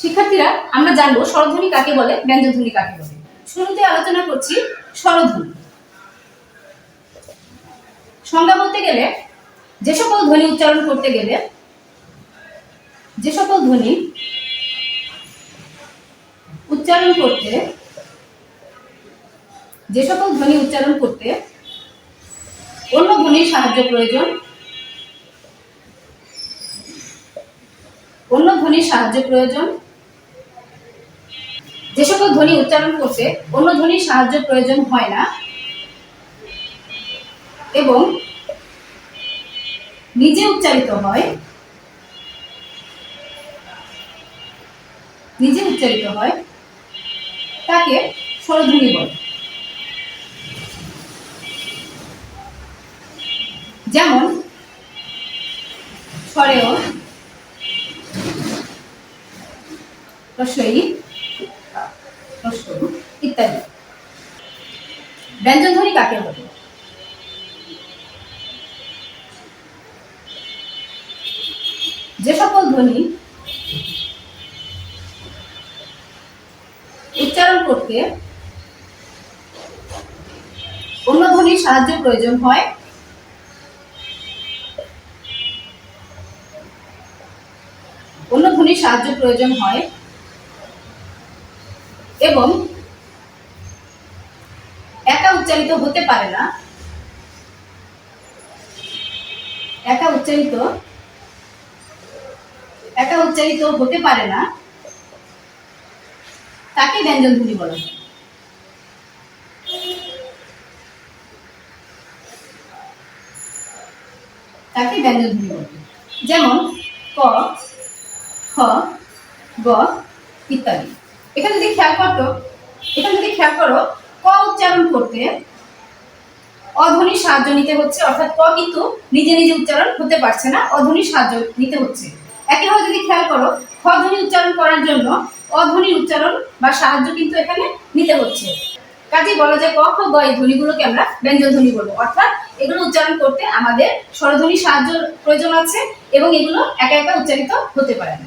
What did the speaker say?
শিক্ষার্থীরা, আমরা জানব স্বরধ্বনি কাকে বলে ব্যঞ্জনধ্বনি কাকে বলে। শুরুতে আলোচনা করছি স্বরধ্বনি। সংজ্ঞা বলতে গেলে, যে সকল ধ্বনি উচ্চারণ করতে গেলে, যে সকল ধ্বনি উচ্চারণ করতে, যে সকল ধ্বনি উচ্চারণ করতে অন্য ধ্বনির সাহায্য প্রয়োজন, অন্য ধ্বনির সাহায্য প্রয়োজন যে সকল ধ্বনি উচ্চারণ করতে অন্য ধ্বনির সাহায্য প্রয়োজন হয় না। এবং নিজে উচ্চারিত হয়, নিজে উচ্চারিত হয়, তাকে স্বরধ্বনি বলে। যেমন, স্বরেও রস্বই রস্ব ইত্যাদি। ব্যঞ্জনধ্বনি কাকে বলে? যে সকল ধ্বনি উচ্চারণ করতে অন্য ধ্বনির সাহায্য প্রয়োজন হয়, অন্য ধ্বনির সাহায্য প্রয়োজন হয় এবং একা উচ্চারিত হতে পারে না। একা উচ্চারিত একা উচ্চারিত হতে পারে না। তাকে ব্যঞ্জন ধ্বনি বলা। হয় তাকে ব্যঞ্জন ধ্বনি বলা। যেমন ক, খ, গ ইত্যাদি। এখানে যদি খেয়াল করো, এখানে যদি খেয়াল করো, ক উচ্চারণ করতে অধ্বনির সাহায্য নিতে হচ্ছে, অর্থাৎ ক কিন্তু নিজে নিজে উচ্চারণ হতে পারছে না অধ্বনির সাহায্য নিতে হচ্ছে। একইভাবে যদি খেয়াল করো, খ ধ্বনি উচ্চারণ করার জন্য অধ্বনির উচ্চারণ বা সাহায্য কিন্তু এখানে নিতে হচ্ছে। কাজে বলা যায় ক, খ, গ এই ধ্বনিগুলোকে আমরা ব্যঞ্জন ধ্বনি বলব। অর্থাৎ এগুলো উচ্চারণ করতে আমাদের স্বরধ্বনির সাহায্য প্রয়োজন আছে এবং এগুলো একা একা উচ্চারিত হতে পারে না।